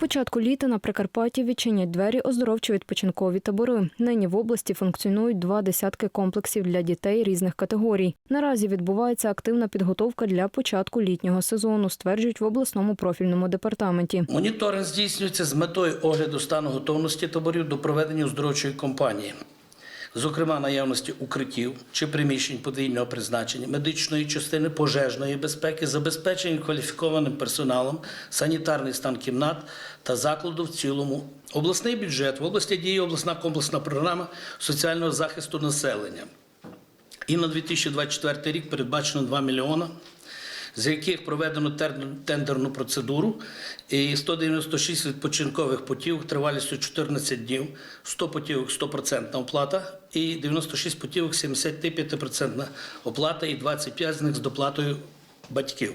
початку літа на Прикарпатті відчинять двері оздоровчо-відпочинкові табори. Нині в області функціонують два десятки комплексів для дітей різних категорій. Наразі відбувається активна підготовка для початку літнього сезону, стверджують в обласному профільному департаменті. Моніторинг здійснюється з метою огляду стану готовності таборів до проведення оздоровчої кампанії, зокрема наявності укриттів чи приміщень подвійного призначення, медичної частини, пожежної безпеки, забезпечення кваліфікованим персоналом, санітарний стан кімнат та закладу в цілому. Обласний бюджет в області діє обласна комплексна програма соціального захисту населення. І на 2024 рік передбачено 2 мільйона, з яких проведено тендерну процедуру і 196 відпочинкових путівок тривалістю 14 днів, 100 путівок 100% оплата і 96 путівок 75% оплата і 25 з них з доплатою батьків.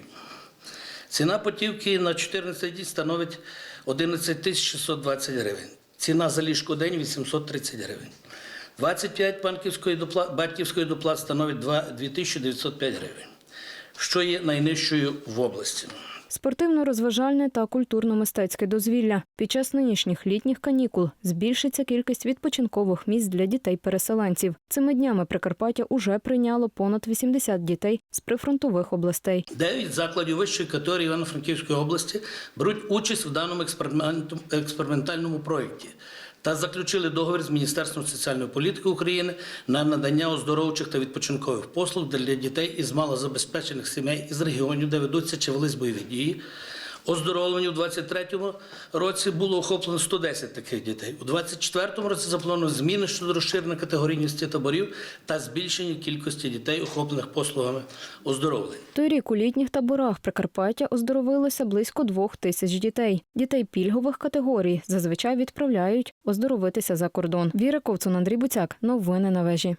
Ціна путівки на 14 днів становить 11 620 гривень. Ціна за ліжкодень 830 гривень. 25 банківської доплат, батьківської доплат становить 2 2905 гривень, що є найнижчою в області. Спортивно-розважальне та культурно-мистецьке дозвілля. Під час нинішніх літніх канікул збільшиться кількість відпочинкових місць для дітей-переселенців. Цими днями Прикарпаття уже прийняло понад 80 дітей з прифронтових областей. Дев'ять закладів вищої категорії Івано-Франківської області беруть участь в даному експерименту- експериментальному проєкті та заключили договір з Міністерством соціальної політики України на надання оздоровчих та відпочинкових послуг для дітей із малозабезпечених сімей із регіонів, де ведуться чи велись бойові дії. Оздоровлення у 23-му році було охоплено 110 таких дітей. У 24-му році заплановано зміни щодо розширення категорійності таборів та збільшення кількості дітей, охоплених послугами оздоровлення. Торік у літніх таборах Прикарпаття оздоровилося близько двох тисяч дітей. Дітей пільгових категорій зазвичай відправляють оздоровитися за кордон. Віра Ковцун, Андрій Буцяк. Новини на вежі.